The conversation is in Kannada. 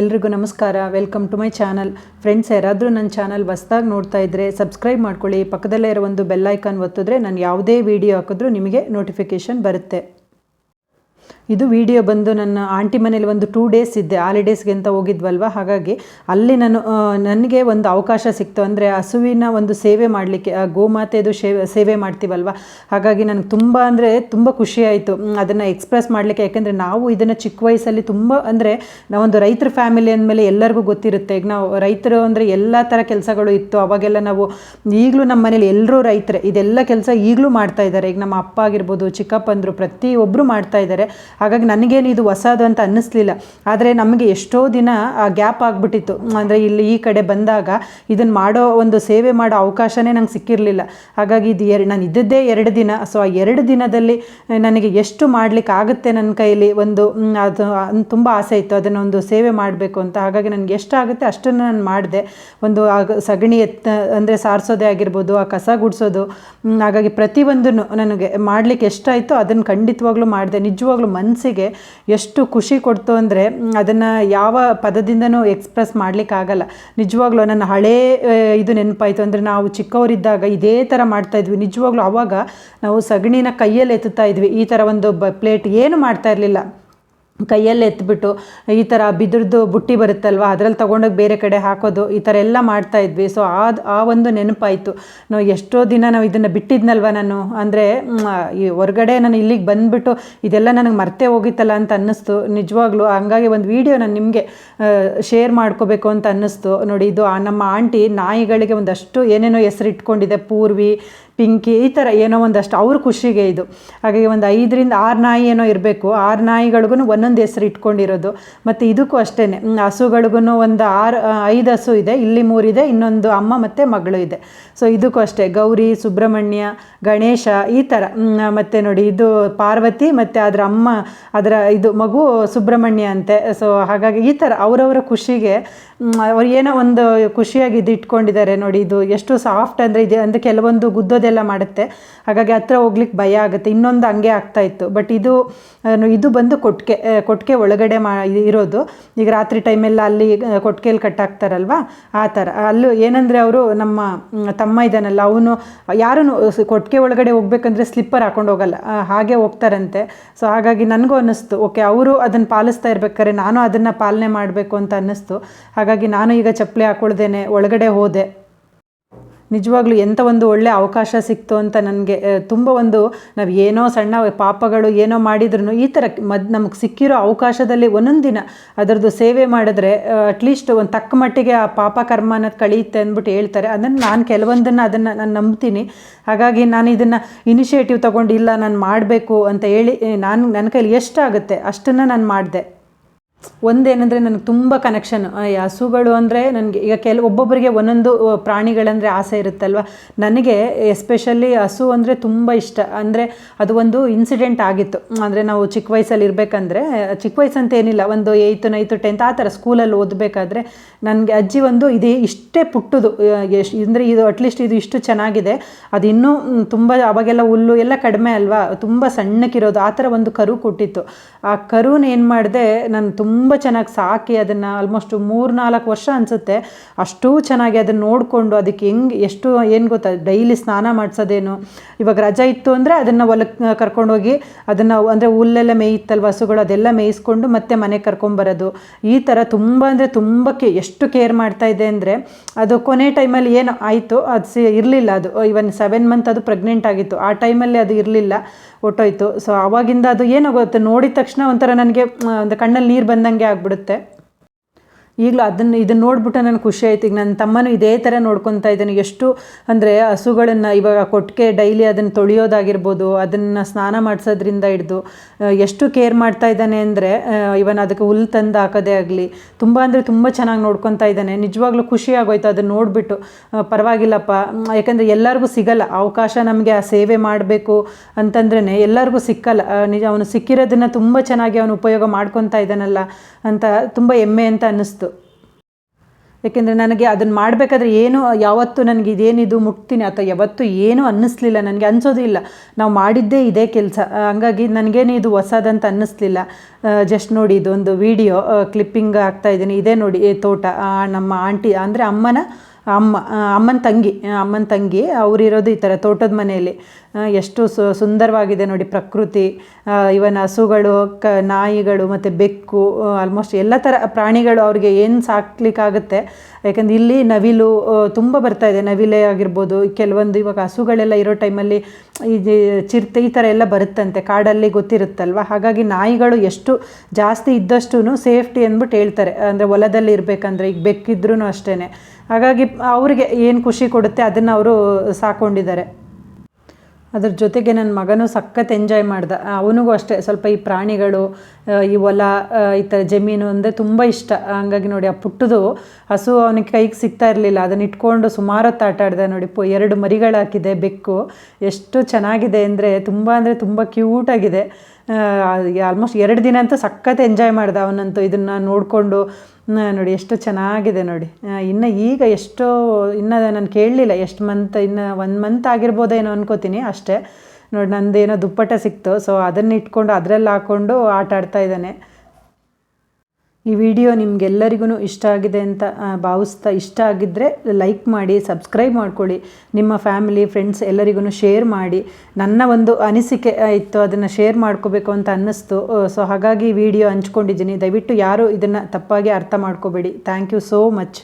ಎಲ್ರಿಗೂ ನಮಸ್ಕಾರ. Welcome to my channel friends ಯಾರಾದರೂ ನನ್ನ ಚಾನಲ್ ಹೊಸ್ದಾಗಿ ನೋಡ್ತಾ ಇದ್ದರೆ ಸಬ್ಸ್ಕ್ರೈಬ್ ಮಾಡ್ಕೊಳ್ಳಿ. ಪಕ್ಕದಲ್ಲೇ ಇರೋ ಒಂದು ಬೆಲ್ ಐಕಾನ್ ಒತ್ತಿದ್ರೆ ನಾನು ಯಾವುದೇ ವಿಡಿಯೋ ಹಾಕಿದ್ರೂ ನಿಮಗೆ ನೋಟಿಫಿಕೇಷನ್ ಬರುತ್ತೆ. ಇದು ವಿಡಿಯೋ ಬಂದು ನನ್ನ ಆಂಟಿ ಮನೇಲಿ ಒಂದು ಟೂ ಡೇಸ್ ಇದ್ದೆ. ಹಾಲಿಡೇಸ್ಗೆ ಅಂತ ಹೋಗಿದ್ವಲ್ವ? ಹಾಗಾಗಿ ಅಲ್ಲಿ ನಾನು ನನಗೆ ಒಂದು ಅವಕಾಶ ಸಿಕ್ತು. ಅಂದರೆ ಹಸುವಿನ ಒಂದು ಸೇವೆ ಮಾಡಲಿಕ್ಕೆ ಗೋಮಾತೆದು ಸೇವೆ ಸೇವೆ ಮಾಡ್ತೀವಲ್ವ? ಹಾಗಾಗಿ ನನಗೆ ತುಂಬ ಅಂದರೆ ತುಂಬ ಖುಷಿ ಆಯಿತು. ಅದನ್ನು ಎಕ್ಸ್ಪ್ರೆಸ್ ಮಾಡಲಿಕ್ಕೆ. ಯಾಕೆಂದರೆ ನಾವು ಇದನ್ನು ಚಿಕ್ಕ ವಯಸ್ಸಲ್ಲಿ ತುಂಬ ಅಂದರೆ ನಾವೊಂದು ರೈತರ ಫ್ಯಾಮಿಲಿ ಅಂದಮೇಲೆ ಎಲ್ಲರಿಗೂ ಗೊತ್ತಿರುತ್ತೆ. ಈಗ ನಾವು ರೈತರು ಅಂದರೆ ಎಲ್ಲ ಥರ ಕೆಲಸಗಳು ಇತ್ತು. ಅವಾಗೆಲ್ಲ ನಾವು ಈಗಲೂ ನಮ್ಮ ಮನೇಲಿ ಎಲ್ಲರೂ ರೈತರೇ. ಇದೆಲ್ಲ ಕೆಲಸ ಈಗಲೂ ಮಾಡ್ತಾ ಇದ್ದಾರೆ. ಈಗ ನಮ್ಮ ಅಪ್ಪ ಆಗಿರ್ಬೋದು ಚಿಕ್ಕಪ್ಪಂದರು ಪ್ರತಿಯೊಬ್ಬರು ಮಾಡ್ತಾ ಇದ್ದಾರೆ. ಹಾಗಾಗಿ ನನಗೇನು ಇದು ಹೊಸದು ಅಂತ ಅನ್ನಿಸ್ಲಿಲ್ಲ. ಆದರೆ ನಮಗೆ ಎಷ್ಟೋ ದಿನ ಆ ಗ್ಯಾಪ್ ಆಗಿಬಿಟ್ಟಿತ್ತು. ಅಂದರೆ ಇಲ್ಲಿ ಈ ಕಡೆ ಬಂದಾಗ ಇದನ್ನು ಮಾಡೋ ಒಂದು ಸೇವೆ ಮಾಡೋ ಅವಕಾಶನೇ ನಂಗೆ ಸಿಕ್ಕಿರಲಿಲ್ಲ. ಹಾಗಾಗಿ ಇದು ಎರಡು ನಾನು ಇದ್ದದ್ದೇ ಎರಡು ದಿನ. ಸೊ ಆ ಎರಡು ದಿನದಲ್ಲಿ ನನಗೆ ಎಷ್ಟು ಮಾಡಲಿಕ್ಕೆ ಆಗುತ್ತೆ ನನ್ನ ಕೈಲಿ ಒಂದು ಅದು ತುಂಬ ಆಸೆ ಇತ್ತು. ಅದನ್ನೊಂದು ಸೇವೆ ಮಾಡಬೇಕು ಅಂತ. ಹಾಗಾಗಿ ನನಗೆ ಎಷ್ಟಾಗುತ್ತೆ ಅಷ್ಟನ್ನು ನಾನು ಮಾಡಿದೆ. ಒಂದು ಆಗ ಸಗಣಿ ಎತ್ತ, ಅಂದರೆ ಸಾರಿಸೋದೇ ಆಗಿರ್ಬೋದು, ಆ ಕಸ ಗುಡಿಸೋದು. ಹಾಗಾಗಿ ಪ್ರತಿಯೊಂದನ್ನು ನನಗೆ ಮಾಡಲಿಕ್ಕೆ ಎಷ್ಟಾಯಿತು ಅದನ್ನು ಖಂಡಿತವಾಗ್ಲೂ ಮಾಡಿದೆ. ನಿಜವಾಗ್ಲೂ ಮನಸ್ಸಿಗೆ ಎಷ್ಟು ಖುಷಿ ಕೊಡ್ತು ಅಂದರೆ ಅದನ್ನು ಯಾವ ಪದದಿಂದನೂ ಎಕ್ಸ್ಪ್ರೆಸ್ ಮಾಡಲಿಕ್ಕಾಗಲ್ಲ. ನಿಜವಾಗ್ಲೂ ನನ್ನ ಹಳೇ ಇದು ನೆನಪಾಯಿತು ಅಂದರೆ ನಾವು ಚಿಕ್ಕವರಿದ್ದಾಗ ಇದೇ ಥರ ಮಾಡ್ತಾಯಿದ್ವಿ ನಿಜವಾಗ್ಲೂ ಆವಾಗ ನಾವು ಸಗಣಿನ ಕೈಯಲ್ಲಿ ಎತ್ತುತ್ತಾ ಇದ್ವಿ. ಈ ಥರ ಒಂದು ಬ ಪ್ಲೇಟ್ ಏನು ಮಾಡ್ತಾ ಇರಲಿಲ್ಲ. ಕೈಯಲ್ಲಿ ಎತ್ಬಿಟ್ಟು ಈ ಥರ ಬಿದ್ರದ್ದು ಬುಟ್ಟಿ ಬರುತ್ತಲ್ವ, ಅದರಲ್ಲಿ ತೊಗೊಂಡೋಗಿ ಬೇರೆ ಕಡೆ ಹಾಕೋದು, ಈ ಥರ ಎಲ್ಲ ಮಾಡ್ತಾ ಇದ್ವಿ. ಸೊ ಆ ಆ ಒಂದು ನೆನಪಾಯಿತು. ನಾವು ಎಷ್ಟೋ ದಿನ ನಾವು ಇದನ್ನು ಬಿಟ್ಟಿದ್ನಲ್ವ ನಾನು? ಅಂದರೆ ಈ ಹೊರಗಡೆ ನಾನು ಇಲ್ಲಿಗೆ ಬಂದುಬಿಟ್ಟು ಇದೆಲ್ಲ ನನಗೆ ಮರ್ತೇ ಹೋಗಿತ್ತಲ್ಲ ಅಂತ ಅನ್ನಿಸ್ತು. ನಿಜವಾಗ್ಲೂ ಹಂಗಾಗಿ ಒಂದು ವಿಡಿಯೋ ನಾನು ನಿಮಗೆ ಶೇರ್ ಮಾಡ್ಕೋಬೇಕು ಅಂತ ಅನ್ನಿಸ್ತು. ನೋಡಿ, ಇದು ನಮ್ಮ ಆಂಟಿ ನಾಯಿಗಳಿಗೆ ಒಂದಷ್ಟು ಏನೇನೋ ಹೆಸರು ಇಟ್ಕೊಂಡಿದೆ ಪೂರ್ವಿ ಪಿಂಕಿ, ಈ ಥರ ಏನೋ ಒಂದಷ್ಟು ಅವ್ರ ಖುಷಿಗೆ ಇದು. ಹಾಗಾಗಿ ಒಂದು ಐದರಿಂದ ಆರು ನಾಯಿ ಏನೋ ಇರಬೇಕು, ಆರು ನಾಯಿಗಳಿಗೂ ಒಂದೊಂದು ಹೆಸರು ಇಟ್ಕೊಂಡಿರೋದು. ಮತ್ತು ಇದಕ್ಕೂ ಅಷ್ಟೇ ಹಸುಗಳಿಗೂ ಒಂದು ಆರು ಐದು ಹಸು ಇದೆ, ಇಲ್ಲಿ ಮೂರಿದೆ ಇನ್ನೊಂದು ಅಮ್ಮ ಮತ್ತು ಮಗಳು ಇದೆ. ಸೊ ಇದಕ್ಕೂ ಅಷ್ಟೇ. ಗೌರಿ, ಸುಬ್ರಹ್ಮಣ್ಯ, ಗಣೇಶ, ಈ ಥರ ಮತ್ತು ನೋಡಿ, ಇದು ಪಾರ್ವತಿ ಮತ್ತು ಅದರ ಅಮ್ಮ, ಅದರ ಇದು ಮಗು ಸುಬ್ರಹ್ಮಣ್ಯ ಅಂತೆ. ಸೊ ಹಾಗಾಗಿ ಈ ಥರ ಅವರವರ ಖುಷಿಗೆ ಅವ್ರು ಏನೋ ಒಂದು ಖುಷಿಯಾಗಿ ಇದು ಇಟ್ಕೊಂಡಿದ್ದಾರೆ ನೋಡಿ, ಇದು ಎಷ್ಟು ಸಾಫ್ಟ್ ಅಂದರೆ ಇದೆ, ಅಂದರೆ ಕೆಲವೊಂದು ಗುದ್ದೋದೆಲ್ಲ ಮಾಡುತ್ತೆ. ಹಾಗಾಗಿ ಹತ್ರ ಹೋಗ್ಲಿಕ್ಕೆ ಭಯ ಆಗುತ್ತೆ. ಇನ್ನೊಂದು ಹಂಗೆ ಆಗ್ತಾ ಇತ್ತು. ಬಟ್ ಇದು ಇದು ಬಂದು ಕೊಟ್ಟಿಗೆ ಕೊಟ್ಟಿಗೆ ಒಳಗಡೆ ಮಾ ಇರೋದು. ಈಗ ರಾತ್ರಿ ಟೈಮೆಲ್ಲ ಅಲ್ಲಿ ಕೊಟ್ಟಿಗೆಯಲ್ಲಿ ಕಟ್ಟಾಕ್ತಾರಲ್ವ ಆ ಥರ. ಅಲ್ಲೂ ಏನಂದರೆ ಅವರು ನಮ್ಮ ತಮ್ಮ ಇದ್ದಾನಲ್ಲ ಅವನು ಯಾರೂ ಕೊಟ್ಟಿಗೆ ಒಳಗಡೆ ಹೋಗ್ಬೇಕಂದ್ರೆ ಸ್ಲಿಪ್ಪರ್ ಹಾಕೊಂಡು ಹೋಗಲ್ಲ. ಹಾಗೆ ಹೋಗ್ತಾರಂತೆ. ಸೊ ಹಾಗಾಗಿ ನನಗೂ ಅನ್ನಿಸ್ತು. ಓಕೆ ಅವರು ಅದನ್ನು ಪಾಲಿಸ್ತಾ ಇರ್ಬೇಕಾದ್ರೆ ನಾನು ಅದನ್ನು ಪಾಲನೆ ಮಾಡಬೇಕು ಅಂತ ಅನ್ನಿಸ್ತು. ಹಾಗಾಗಿ ನಾನು ಈಗ ಚಪ್ಪಲಿ ಹಾಕೊಳ್ದೇನೆ, ಒಳಗಡೆ ಹೋದೆ. ನಿಜವಾಗ್ಲೂ ಎಂಥ ಒಂದು ಒಳ್ಳೆ ಅವಕಾಶ ಸಿಕ್ತು ಅಂತ ನನಗೆ ತುಂಬ ಒಂದು ನಾವು ಏನೋ ಸಣ್ಣ ಪಾಪಗಳು ಏನೋ ಮಾಡಿದ್ರು ಈ ಥರ ಮದ್, ನಮಗೆ ಸಿಕ್ಕಿರೋ ಅವಕಾಶದಲ್ಲಿ ಒಂದೊಂದು ದಿನ ಅದರದ್ದು ಸೇವೆ ಮಾಡಿದ್ರೆ ಅಟ್ಲೀಸ್ಟ್ ಒಂದು ತಕ್ಕ ಮಟ್ಟಿಗೆ ಆ ಪಾಪ ಕರ್ಮ ಅನ್ನೋದು ಕಳೆಯುತ್ತೆ ಅಂದ್ಬಿಟ್ಟು ಹೇಳ್ತಾರೆ. ಅದನ್ನು ನಾನು ಕೆಲವೊಂದನ್ನು ಅದನ್ನು ನಾನು ನಂಬ್ತೀನಿ. ಹಾಗಾಗಿ ನಾನು ಇದನ್ನು ಇನಿಷಿಯೇಟಿವ್ ತೊಗೊಂಡಿಲ್ಲ, ನಾನು ಮಾಡಬೇಕು ಅಂತ ಹೇಳಿ, ನಾನು ನನ್ನ ಕೈಲಿ ಎಷ್ಟಾಗುತ್ತೆ ಅಷ್ಟನ್ನು ನಾನು ಮಾಡಿದೆ. ಒಂದೇನೆಂದರೆ ನನಗೆ ತುಂಬ ಕನೆಕ್ಷನ್ ಹಸುಗಳು ಅಂದರೆ ನನಗೆ ಈಗ ಕೆಲವು ಒಬ್ಬೊಬ್ಬರಿಗೆ ಒಂದೊಂದು ಪ್ರಾಣಿಗಳಂದರೆ ಆಸೆ ಇರುತ್ತಲ್ವ? ನನಗೆ ಎಸ್ಪೆಷಲಿ ಹಸು ಅಂದರೆ ತುಂಬ ಇಷ್ಟ. ಅಂದರೆ ಅದು ಒಂದು ಇನ್ಸಿಡೆಂಟ್ ಆಗಿತ್ತು. ಅಂದರೆ ನಾವು ಚಿಕ್ಕ ವಯಸ್ಸಲ್ಲಿ ಇರಬೇಕಂದ್ರೆ, ಚಿಕ್ಕ ವಯಸ್ಸಂತ ಏನಿಲ್ಲ, ಒಂದು ಏಯ್ತು ನೈತು ಟೆಂತ್ ಆ ಥರ ಸ್ಕೂಲಲ್ಲಿ ಓದಬೇಕಾದ್ರೆ ನನಗೆ ಅಜ್ಜಿ ಒಂದು ಇದೇ ಇಷ್ಟೇ ಪುಟ್ಟದು. ಎಷ್ಟು, ಅಂದರೆ ಇದು ಅಟ್ಲೀಸ್ಟ್ ಇದು ಇಷ್ಟು ಚೆನ್ನಾಗಿದೆ. ಅದು ಇನ್ನೂ ತುಂಬ ಅವಾಗೆಲ್ಲ ಹುಲ್ಲು ಎಲ್ಲ ಕಡಿಮೆ ಅಲ್ವಾ? ತುಂಬ ಸಣ್ಣಕ್ಕಿರೋದು. ಆ ಥರ ಒಂದು ಕರು ಕೊಟ್ಟಿತ್ತು. ಆ ಕರುನ ಏನು ಮಾಡಿದೆ, ನಾನು ತುಂಬ ಚೆನ್ನಾಗಿ ಸಾಕಿ ಅದನ್ನು ಆಲ್ಮೋಸ್ಟ್ ಮೂರು ನಾಲ್ಕು ವರ್ಷ ಅನಿಸುತ್ತೆ. ಅಷ್ಟು ಚೆನ್ನಾಗಿ ಅದನ್ನು ನೋಡಿಕೊಂಡು ಅದಕ್ಕೆ ಹೆಂಗೆ, ಎಷ್ಟು, ಏನು ಗೊತ್ತಾ, ಡೈಲಿ ಸ್ನಾನ ಮಾಡಿಸೋದೇನು? ಇವಾಗ ರಜ ಇತ್ತು ಅಂದರೆ ಅದನ್ನು ಹೊಲಕ್ಕೆ ಕರ್ಕೊಂಡೋಗಿ ಅದನ್ನು ಅಂದರೆ ಹುಲ್ಲೆಲ್ಲ ಮೇಯುತ್ತಲ್ವ ಹಸುಗಳು ಅದೆಲ್ಲ ಮೇಯಿಸ್ಕೊಂಡು ಮತ್ತೆ ಮನೆಗೆ ಕರ್ಕೊಂಬರೋದು. ಈ ಥರ ತುಂಬ ಅಂದರೆ ತುಂಬ ಕೇ, ಎಷ್ಟು ಕೇರ್ ಮಾಡ್ತಾ ಇದೆ ಅಂದರೆ ಅದು ಕೊನೆ ಟೈಮಲ್ಲಿ ಏನು ಆಯಿತು, ಅದು ಸಿ ಇರಲಿಲ್ಲ ಅದು. ಇವನ್ ಸೆವೆನ್ ಮಂತ್ ಅದು ಪ್ರೆಗ್ನೆಂಟ್ ಆಗಿತ್ತು. ಆ ಟೈಮಲ್ಲಿ ಅದು ಇರಲಿಲ್ಲ. ಹೊಟ್ಟೋಯ್ತು ಸೊ ಆವಾಗಿಂದ ಅದು ಏನೋ ಗೊತ್ತೆ ನೋಡಿದ ತಕ್ಷಣ ಒಂಥರ ನನಗೆ ಒಂದು ಕಣ್ಣಲ್ಲಿ ನೀರು ಬಂದಂಗೆ ಆಗ್ಬಿಡುತ್ತೆ. ಈಗಲೂ ಅದನ್ನು ಇದನ್ನು ನೋಡ್ಬಿಟ್ಟು ನನಗೆ ಖುಷಿ ಆಯ್ತು. ಈಗ ನನ್ನ ತಮ್ಮನೂ ಇದೇ ಥರ ನೋಡ್ಕೊತಾ ಇದ್ದಾನೆ. ಎಷ್ಟು ಅಂದರೆ ಹಸುಗಳನ್ನು ಇವಾಗ ಕೊಟ್ಟಿಗೆ ಡೈಲಿ ಅದನ್ನು ತೊಳೆಯೋದಾಗಿರ್ಬೋದು, ಅದನ್ನು ಸ್ನಾನ ಮಾಡಿಸೋದ್ರಿಂದ ಹಿಡ್ದು ಎಷ್ಟು ಕೇರ್ ಮಾಡ್ತಾ ಇದ್ದಾನೆ ಅಂದರೆ ಇವನ್ ಅದಕ್ಕೆ ಹುಲ್ಲು ತಂದು ಹಾಕೋದೇ ಆಗಲಿ, ತುಂಬ ಅಂದರೆ ತುಂಬ ಚೆನ್ನಾಗಿ ನೋಡ್ಕೊತಾ ಇದ್ದಾನೆ. ನಿಜವಾಗ್ಲೂ ಖುಷಿ ಆಗೋಯ್ತು ಅದನ್ನು ನೋಡಿಬಿಟ್ಟು. ಪರವಾಗಿಲ್ಲಪ್ಪ. ಯಾಕಂದರೆ ಎಲ್ಲರಿಗೂ ಸಿಗಲ್ಲ. ಅವಕಾಶ ನಮಗೆ ಆ ಸೇವೆ ಮಾಡಬೇಕು ಅಂತಂದ್ರೇ ಎಲ್ಲರಿಗೂ ಸಿಕ್ಕಲ್ಲ. ನಿಜ, ಅವನು ಸಿಕ್ಕಿರೋದನ್ನು ತುಂಬ ಚೆನ್ನಾಗಿ ಅವನು ಉಪಯೋಗ ಮಾಡ್ಕೊತಾ ಇದ್ದಾನಲ್ಲ ಅಂತ ತುಂಬ ಹೆಮ್ಮೆ ಅಂತ ಅನ್ನಿಸ್ತು. ಯಾಕೆಂದರೆ ನನಗೆ ಅದನ್ನು ಮಾಡಬೇಕಾದ್ರೆ ಏನು, ಯಾವತ್ತೂ ನನಗೆ ಇದೇನಿದು ಮುಟ್ತೀನಿ ಅಥವಾ ಯಾವತ್ತೂ ಏನೂ ಅನ್ನಿಸ್ಲಿಲ್ಲ, ನನಗೆ ಅನಿಸೋದು ಇಲ್ಲ. ನಾವು ಮಾಡಿದ್ದೇ ಇದೇ ಕೆಲಸ. ಹಂಗಾಗಿ ನನಗೇನು ಇದು ಹೊಸದಂತ ಅನ್ನಿಸ್ಲಿಲ್ಲ. ಜಸ್ಟ್ ನೋಡಿ ಇದೊಂದು ವಿಡಿಯೋ ಕ್ಲಿಪ್ಪಿಂಗ್ ಆಗ್ತಾ ಇದ್ದೀನಿ. ಇದೇ ನೋಡಿ ತೋಟ ನಮ್ಮ ಆಂಟಿ, ಅಂದರೆ ಅಮ್ಮನ ಅಮ್ಮ ಅಮ್ಮನ ತಂಗಿ ಅಮ್ಮನ ತಂಗಿ, ಅವರಿರೋದು ಈ ಥರ ತೋಟದ ಮನೆಯಲ್ಲಿ. ಎಷ್ಟು ಸುಂದರವಾಗಿದೆ ನೋಡಿ ಪ್ರಕೃತಿ ಇವನ್ ಹಸುಗಳು, ಕ, ನಾಯಿಗಳು ಮತ್ತು ಬೆಕ್ಕು ಆಲ್ಮೋಸ್ಟ್ ಎಲ್ಲ ಥರ ಪ್ರಾಣಿಗಳು ಅವ್ರಿಗೆ ಏನು ಸಾಕ್ಲಿಕ್ಕಾಗುತ್ತೆ. ಯಾಕಂದ್ರೆ ಇಲ್ಲಿ ನವಿಲು ತುಂಬ ಬರ್ತಾ ಇದೆ. ನವಿಲೆ ಆಗಿರ್ಬೋದು, ಕೆಲವೊಂದು ಇವಾಗ ಹಸುಗಳೆಲ್ಲ ಇರೋ ಟೈಮಲ್ಲಿ ಈ ಚಿರತೆ ಈ ಥರ ಎಲ್ಲ ಬರುತ್ತಂತೆ, ಕಾಡಲ್ಲಿ ಗೊತ್ತಿರುತ್ತಲ್ವ? ಹಾಗಾಗಿ ನಾಯಿಗಳು ಎಷ್ಟು ಜಾಸ್ತಿ ಇದ್ದಷ್ಟು ಸೇಫ್ಟಿ ಅಂದ್ಬಿಟ್ಟು ಹೇಳ್ತಾರೆ. ಅಂದರೆ ಹೊಲದಲ್ಲಿ ಇರಬೇಕಂದ್ರೆ ಈಗ ಬೆಕ್ಕಿದ್ರೂ ಅಷ್ಟೇ ಹಾಗಾಗಿ ಅವ್ರಿಗೆ ಏನು ಖುಷಿ ಕೊಡುತ್ತೆ ಅದನ್ನು ಅವರು ಸಾಕೊಂಡಿದ್ದಾರೆ. ಅದ್ರ ಜೊತೆಗೆ ನನ್ನ ಮಗನೂ ಸಖತ್ ಎಂಜಾಯ್ ಮಾಡ್ದ. ಅವನಿಗೂ ಅಷ್ಟೇ, ಸ್ವಲ್ಪ ಈ ಪ್ರಾಣಿಗಳು ಈ ಹೊಲ ಈ ಥರ ಜಮೀನು ಅಂದರೆ ತುಂಬ ಇಷ್ಟ. ಹಂಗಾಗಿ ನೋಡಿ, ಆ ಪುಟ್ಟದು ಹಸು ಅವನಿಗೆ ಕೈಗೆ ಸಿಗ್ತಾ ಇರಲಿಲ್ಲ. ಅದನ್ನ ಇಟ್ಕೊಂಡು ಸುಮಾರು ಹೊತ್ತು ಆಟ ಆಡಿದೆ ನೋಡಿ, ಪು, ಎರಡು ಮರಿಗಳು ಹಾಕಿದೆ ಬೆಕ್ಕು. ಎಷ್ಟು ಚೆನ್ನಾಗಿದೆ ಅಂದರೆ ತುಂಬ ಅಂದರೆ ತುಂಬ ಕ್ಯೂಟಾಗಿದೆ ಆಲ್ಮೋಸ್ಟ್ ಎರಡು ದಿನ ಅಂತೂ ಸಖತ್ ಎಂಜಾಯ್ ಮಾಡ್ದೆ ಅವನಂತೂ ಇದನ್ನು ನೋಡಿಕೊಂಡು. ನೋಡಿ ಎಷ್ಟು ಚೆನ್ನಾಗಿದೆ ನೋಡಿ. ಇನ್ನು ಈಗ ಎಷ್ಟೋ, ಇನ್ನು ನಾನು ಕೇಳಲಿಲ್ಲ, ಎಷ್ಟು ಮಂತ್ ಇನ್ನು ಒಂದು ಮಂತ್ ಆಗಿರ್ಬೋದೇನೋ ಅನ್ಕೋತೀನಿ ಅಷ್ಟೇ. ನೋಡಿ ನಂದೇನೋ ದುಪ್ಪಟ್ಟ ಸಿಕ್ತು ಸೊ ಅದನ್ನ ಇಟ್ಕೊಂಡು ಅದರಲ್ಲಿ ಹಾಕ್ಕೊಂಡು ಆಟ ಆಡ್ತಾ ಇದ್ದಾನೆ. ಈ ವಿಡಿಯೋ ನಿಮಗೆಲ್ಲರಿಗೂ ಇಷ್ಟ ಆಗಿದೆ ಅಂತ ಭಾವಿಸ್ತಾ ಇಷ್ಟ ಆಗಿದ್ದರೆ ಲೈಕ್ ಮಾಡಿ ಸಬ್ಸ್ಕ್ರೈಬ್ ಮಾಡ್ಕೊಳ್ಳಿ. ನಿಮ್ಮ ಫ್ಯಾಮಿಲಿ ಫ್ರೆಂಡ್ಸ್ ಎಲ್ಲರಿಗೂ ಶೇರ್ ಮಾಡಿ. ನನ್ನ ಒಂದು ಅನಿಸಿಕೆ ಇತ್ತು, ಅದನ್ನು ಶೇರ್ ಮಾಡ್ಕೋಬೇಕು ಅಂತ ಅನ್ನಿಸ್ತು. ಸೊ ಹಾಗಾಗಿ ವಿಡಿಯೋ ಹಂಚ್ಕೊಂಡಿದ್ದೀನಿ. ದಯವಿಟ್ಟು ಯಾರು ಇದನ್ನು ತಪ್ಪಾಗಿ ಅರ್ಥ ಮಾಡ್ಕೋಬೇಡಿ. Thank you so much